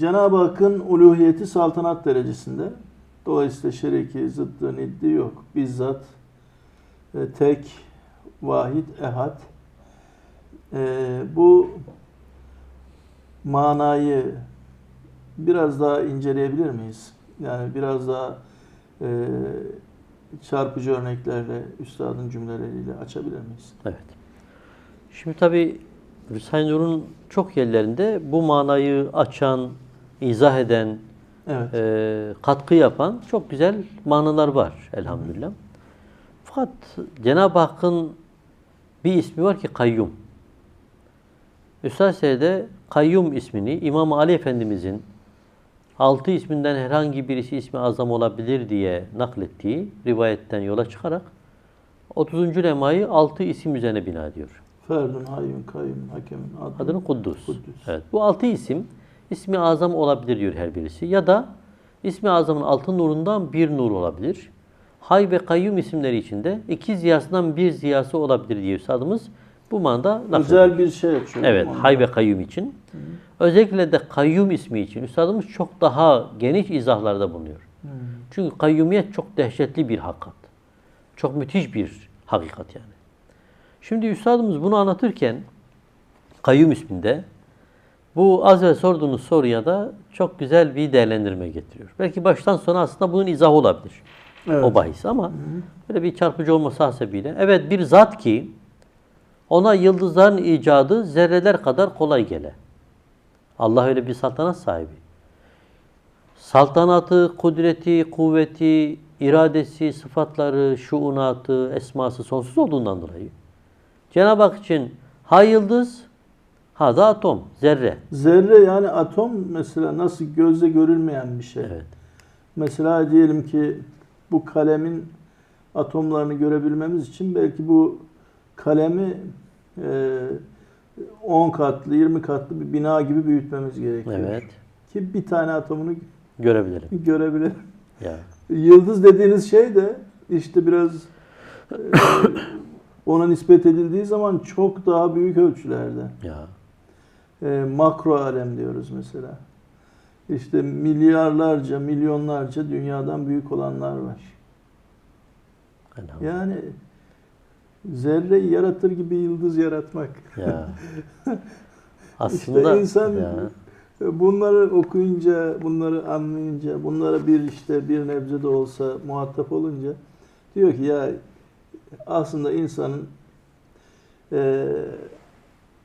Cenab-ı Hakk'ın uluhiyeti saltanat derecesinde. Dolayısıyla şeriki, zıddı, niddi yok. Bizzat e, tek, vahid, ehad. E, bu manayı biraz daha inceleyebilir miyiz? Yani biraz daha e, çarpıcı örneklerle, üstadın cümleleriyle açabilir miyiz? Evet. Şimdi tabi Risale-i Nur'un çok yerlerinde bu manayı açan, izah eden, Evet. e, katkı yapan çok güzel manalar var elhamdülillah. Fakat Cenab-ı Hakk'ın bir ismi var ki kayyum. Üstad Seyyid'e kayyum ismini İmam Ali Efendimizin altı isminden herhangi birisi ismi azam olabilir diye naklettiği rivayetten yola çıkarak 30. lemayı altı isim üzerine bina ediyor. Ferdun, hayyun, kayyum, hakemin adını. Adını Kuddus. Kuddus. Evet. Bu altı isim ismi azam olabilir diyor her birisi. Ya da ismi azamın altı nurundan bir nur olabilir. Hay ve kayyum isimleri içinde iki ziyasından bir ziyası olabilir diyor üstadımız. Bu manada naklediyor. Özel bir şey açıyor. Evet, hay ve kayyum için. Özellikle de kayyum ismi için üstadımız çok daha geniş izahlarda bulunuyor. Hmm. Çünkü kayyumiyet çok dehşetli bir hakikat. Çok müthiş bir hakikat yani. Şimdi üstadımız bunu anlatırken kayyum isminde bu az önce sorduğunuz soruya da çok güzel bir değerlendirme getiriyor. Belki baştan sona aslında bunun izahı olabilir. Evet. O bahis ama böyle bir çarpıcı olması hasebiyle. Evet bir zat ki ona yıldızların icadı zerreler kadar kolay gele. Allah öyle bir saltanat sahibi. Saltanatı, kudreti, kuvveti, iradesi, sıfatları, şuunatı, esması sonsuz olduğundan dolayı. Cenab-ı Hak için ha yıldız, ha da atom, zerre. Zerre yani atom mesela nasıl gözle görülmeyen bir şey. Evet. Mesela diyelim ki bu kalemin atomlarını görebilmemiz için belki bu kalemi e, 10 katlı, 20 katlı bir bina gibi büyütmemiz gerekiyor. Evet. Ki bir tane atomunu Görebilirim. görebilelim. Ya. Yıldız dediğiniz şey de işte biraz e, ona nispet edildiği zaman çok daha büyük ölçülerde. Ya. E, makro alem diyoruz mesela. İşte milyarlarca, milyonlarca dünyadan büyük olanlar var. Yani zerreyi yaratır gibi yıldız yaratmak. Ya. Aslında insan- ya. Bunları okuyunca, bunları anlayınca, bunlara bir işte bir nebze de olsa muhatap olunca diyor ki ya aslında insanın e,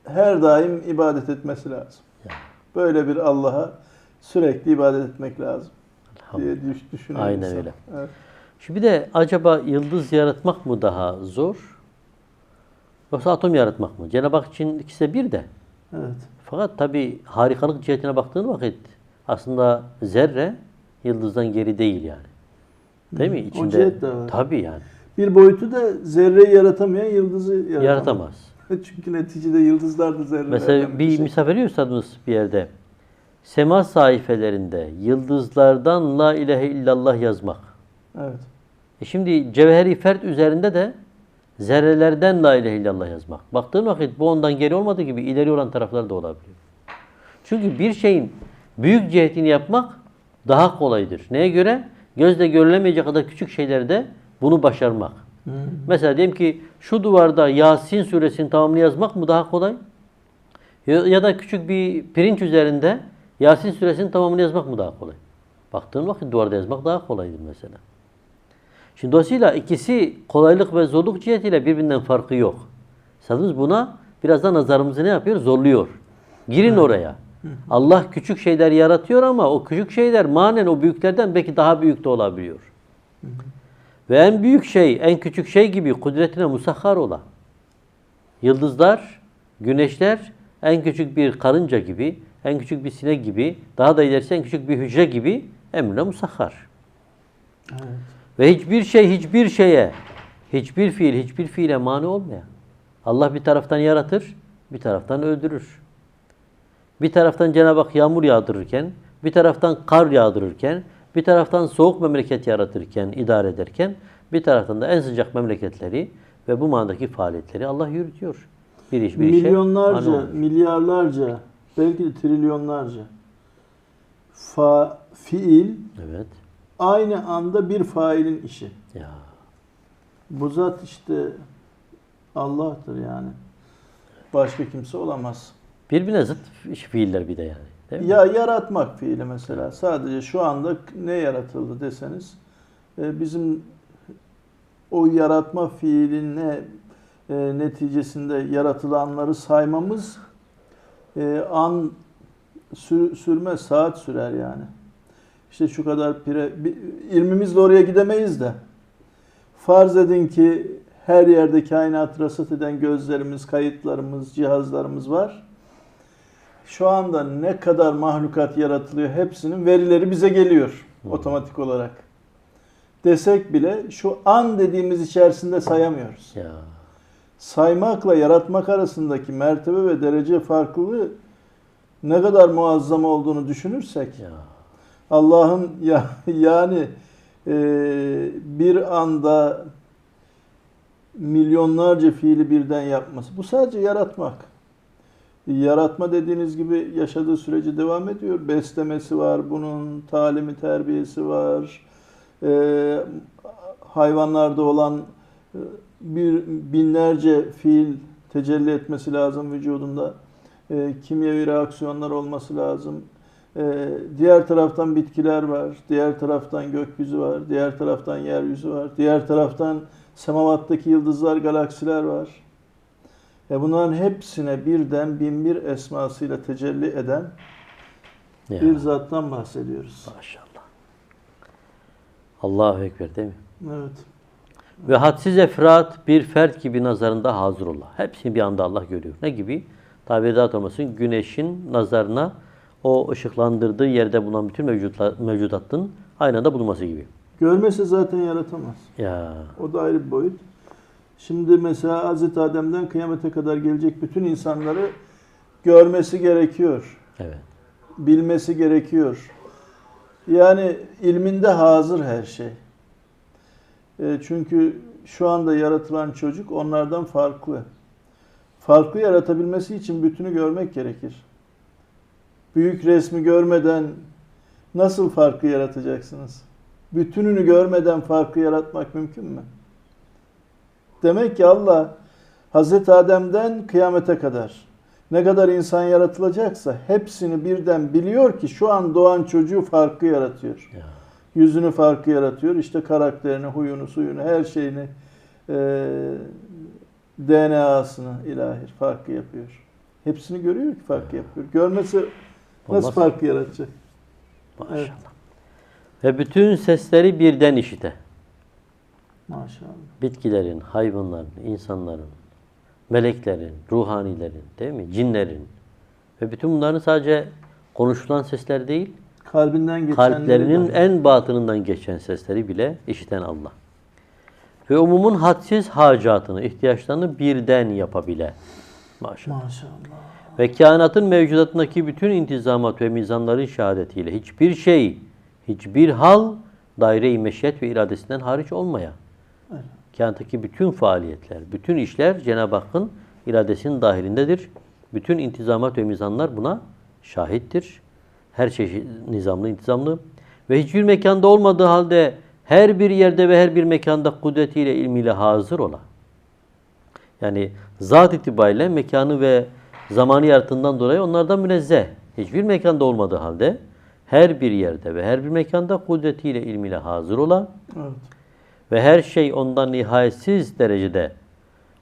her daim ibadet etmesi lazım. Böyle bir Allah'a sürekli ibadet etmek lazım diye düş, düşünüyor Aynen insan. öyle. Evet. Şimdi bir de acaba yıldız yaratmak mı daha zor? Yoksa atom yaratmak mı? Cenab-ı Hak için ikisi de bir de. evet. Fakat tabi harikalık cihetine baktığın vakit aslında zerre yıldızdan geri değil yani. Değil mi? Hı, o İçinde cihet de var. tabi yani. Bir boyutu da zerreyi yaratamayan yıldızı yaratamaz. Yaratamaz. Çünkü neticede yıldızlar da zerrelerden Mesela bir şey. misafir üstadımız bir yerde. Sema sayfelerinde yıldızlardan la ilahe illallah yazmak. Evet. E şimdi cevheri fert üzerinde de zerrelerden la ilahe illallah yazmak. Baktığın vakit bu ondan geri olmadığı gibi ileri olan taraflar da olabiliyor. Çünkü bir şeyin büyük cihetini yapmak daha kolaydır. Neye göre? Gözle görülemeyecek kadar küçük şeylerde bunu başarmak. Mesela diyelim ki şu duvarda Yasin suresini tamamını yazmak mı daha kolay? Ya, da küçük bir pirinç üzerinde Yasin suresinin tamamını yazmak mı daha kolay? Baktığın vakit duvarda yazmak daha kolaydır mesela. Şimdi dolayısıyla ikisi kolaylık ve zorluk cihetiyle birbirinden farkı yok. Sadece buna biraz da nazarımızı ne yapıyor? Zorluyor. Girin oraya. Allah küçük şeyler yaratıyor ama o küçük şeyler manen o büyüklerden belki daha büyük de olabiliyor. Ve en büyük şey, en küçük şey gibi kudretine musahhar ola. Yıldızlar, güneşler en küçük bir karınca gibi, en küçük bir sinek gibi, daha da ilerisi en küçük bir hücre gibi emrine musahhar. Evet. Ve hiçbir şey hiçbir şeye, hiçbir fiil hiçbir fiile mani olmayan. Allah bir taraftan yaratır, bir taraftan öldürür. Bir taraftan Cenab-ı Hak yağmur yağdırırken, bir taraftan kar yağdırırken, bir taraftan soğuk memleket yaratırken, idare ederken, bir taraftan da en sıcak memleketleri ve bu manadaki faaliyetleri Allah yürütüyor. Bir iş bir işe Milyonlarca, olmuyor. milyarlarca, belki de trilyonlarca fa, fiil Evet. aynı anda bir failin işi. Ya. Bu zat işte Allah'tır yani. Başka kimse olamaz. Birbirine zıt fiiller bir de yani. Ya yaratmak fiili mesela. Sadece şu anda ne yaratıldı deseniz e, bizim o yaratma fiiline e, neticesinde yaratılanları saymamız e, an sür, sürmez, saat sürer yani. İşte şu kadar pire, ilmimizle oraya gidemeyiz de. Farz edin ki her yerde kainat rasat eden gözlerimiz, kayıtlarımız, cihazlarımız var. Şu anda ne kadar mahlukat yaratılıyor hepsinin verileri bize geliyor Hı. otomatik olarak. Desek bile şu an dediğimiz içerisinde sayamıyoruz. Ya. Saymakla yaratmak arasındaki mertebe ve derece farklılığı ne kadar muazzam olduğunu düşünürsek Ya. Allah'ın ya, yani e, bir anda milyonlarca fiili birden yapması. Bu sadece yaratmak. Yaratma dediğiniz gibi yaşadığı sürece devam ediyor. Beslemesi var, bunun talimi, terbiyesi var. E, hayvanlarda olan e, bir binlerce fiil tecelli etmesi lazım vücudunda. E, kimyevi reaksiyonlar olması lazım. Ee, diğer taraftan bitkiler var, diğer taraftan gökyüzü var, diğer taraftan yeryüzü var, diğer taraftan semavattaki yıldızlar, galaksiler var. E bunların hepsine birden bin bir esmasıyla tecelli eden ya. bir zattan bahsediyoruz. Maşallah. Allahu Ekber değil mi? Evet. Ve hadsiz efrat bir fert gibi nazarında hazır ola. Hepsini bir anda Allah görüyor. Ne gibi? Tabidat olmasın güneşin nazarına o ışıklandırdığı yerde bulunan bütün mevcutla, mevcudatın aynı anda bulunması gibi. Görmese zaten yaratamaz. Ya O da ayrı bir boyut. Şimdi mesela Hazreti Adem'den kıyamete kadar gelecek bütün insanları görmesi gerekiyor. evet. bilmesi gerekiyor. Yani ilminde hazır her şey. E, çünkü şu anda yaratılan çocuk onlardan farklı. Farklı yaratabilmesi için bütünü görmek gerekir. Büyük resmi görmeden nasıl farkı yaratacaksınız? Bütününü görmeden farkı yaratmak mümkün mü? Demek ki Allah Hazreti Adem'den kıyamete kadar ne kadar insan yaratılacaksa hepsini birden biliyor ki şu an doğan çocuğu farklı yaratıyor. Ya. Yüzünü farklı yaratıyor. İşte karakterini, huyunu, suyunu, her şeyini e, DNA'sını ilahir farklı yapıyor. Hepsini görüyor ki farklı yapıyor. Görmesi nasıl farklı yaratacak? Maşallah. Evet. Ve bütün sesleri birden işite. Maşallah. Bitkilerin, hayvanların, insanların, meleklerin, ruhanilerin, değil mi? Cinlerin. Ve bütün bunların sadece konuşulan sesler değil, Kalbinden geçenleri kalplerinin en batınından geçen sesleri bile işiten Allah. Ve umumun hadsiz hacatını, ihtiyaçlarını birden yapabile. Maşallah. Maşallah. Ve kainatın mevcudatındaki bütün intizamat ve mizanların şehadetiyle hiçbir şey, hiçbir hal daire-i meşiyet ve iradesinden hariç olmaya. Evet. Bütün faaliyetler, bütün işler Cenab-ı Hakk'ın iradesinin dahilindedir. Bütün intizamat ve mizanlar buna şahittir. Her şey nizamlı, intizamlı. Ve hiçbir mekanda olmadığı halde her bir yerde ve her bir mekanda kudretiyle, ilmiyle hazır ola. Yani zat itibariyle mekanı ve zamanı yarattığından dolayı onlardan münezzeh. Hiçbir mekanda olmadığı halde her bir yerde ve her bir mekanda kudretiyle, ilmiyle hazır ola Evet. Ve her şey ondan nihayetsiz derecede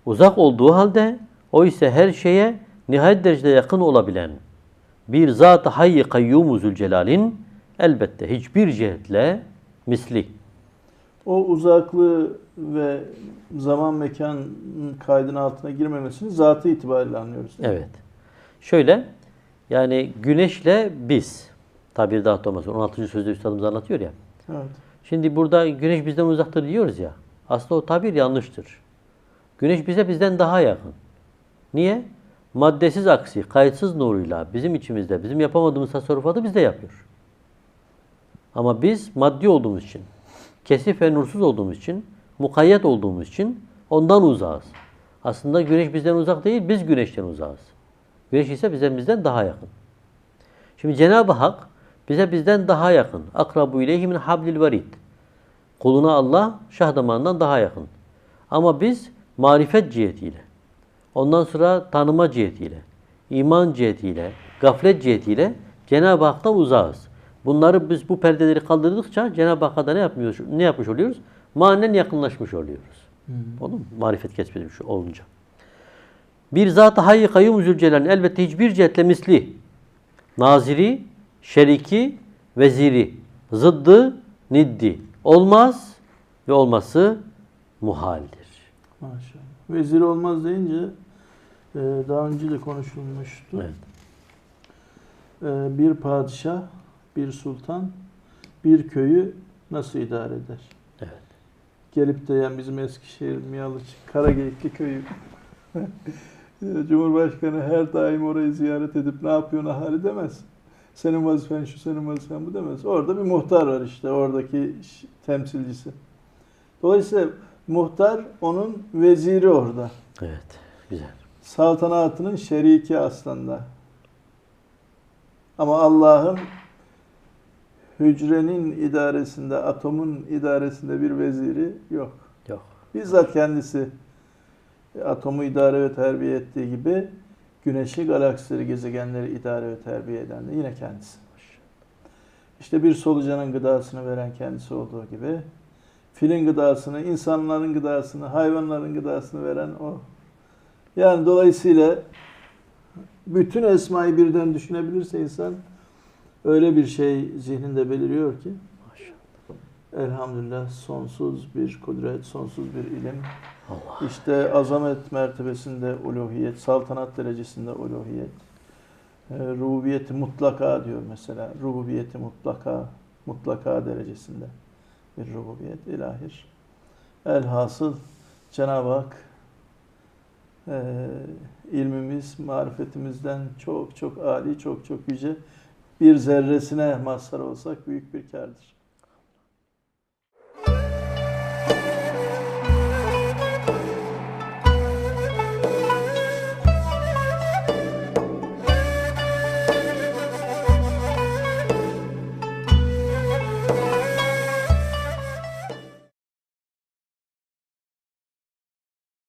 uzak olduğu halde o ise her şeye nihayet derecede yakın olabilen bir zat-ı hayy kayyum zülcelalin elbette hiçbir cihetle misli. O uzaklığı ve zaman mekan kaydının altına girmemesini zatı itibariyle anlıyoruz. Evet. Şöyle yani güneşle biz tabir daha olmasın 16. sözde üstadımız anlatıyor ya. Evet. Şimdi burada güneş bizden uzaktır diyoruz ya. Aslında o tabir yanlıştır. Güneş bize bizden daha yakın. Niye? Maddesiz aksi, kayıtsız nuruyla bizim içimizde, bizim yapamadığımız tasarrufatı bizde yapıyor. Ama biz maddi olduğumuz için, kesif ve nursuz olduğumuz için, mukayyet olduğumuz için ondan uzağız. Aslında güneş bizden uzak değil, biz güneşten uzağız. Güneş ise bizden bizden daha yakın. Şimdi Cenab-ı Hak bize bizden daha yakın. Akrabu ileyhi min hablil varid. Kuluna Allah şah damarından daha yakın. Ama biz marifet cihetiyle, ondan sonra tanıma cihetiyle, iman cihetiyle, gaflet cihetiyle Cenab-ı Hak'tan uzağız. Bunları biz bu perdeleri kaldırdıkça Cenab-ı Hak'a da ne yapmıyoruz? Ne yapmış oluyoruz? Manen yakınlaşmış oluyoruz. Oldu mu? Marifet kesbedilmiş olunca. Bir zat-ı hayy kayyum zülcelal'in elbette hiçbir cihetle misli, naziri, şeriki, veziri, zıddı, niddi olmaz ve olması muhaldir. Maşallah. Vezir olmaz deyince e, daha önce de konuşulmuştu. Evet. E, bir padişah, bir sultan bir köyü nasıl idare eder? Evet. Gelip de yani bizim Eskişehir, Miyalıç, Karageyikli köyü Cumhurbaşkanı her daim orayı ziyaret edip ne yapıyorsun ahali demez. Senin vazifen şu, senin vazifen bu demez. Orada bir muhtar var işte, oradaki temsilcisi. Dolayısıyla muhtar onun veziri orada. Evet. Güzel. Saltanatının şeriki aslında. Ama Allah'ın hücrenin idaresinde, atomun idaresinde bir veziri yok. Yok. Bizzat kendisi atomu idare ve terbiye ettiği gibi güneşi, galaksileri, gezegenleri idare ve terbiye eden de yine kendisi. İşte bir solucanın gıdasını veren kendisi olduğu gibi filin gıdasını, insanların gıdasını, hayvanların gıdasını veren o. Yani dolayısıyla bütün esmayı birden düşünebilirse insan öyle bir şey zihninde beliriyor ki. Elhamdülillah sonsuz bir kudret, sonsuz bir ilim, Allah. işte azamet mertebesinde uluhiyet, saltanat derecesinde uluhiyet, e, rububiyeti mutlaka diyor mesela. Rububiyeti mutlaka, mutlaka derecesinde bir rububiyet ilahir. Elhasıl Cenab-ı Hak e, ilmimiz, marifetimizden çok çok âli, çok çok yüce bir zerresine mazhar olsak büyük bir kârdır.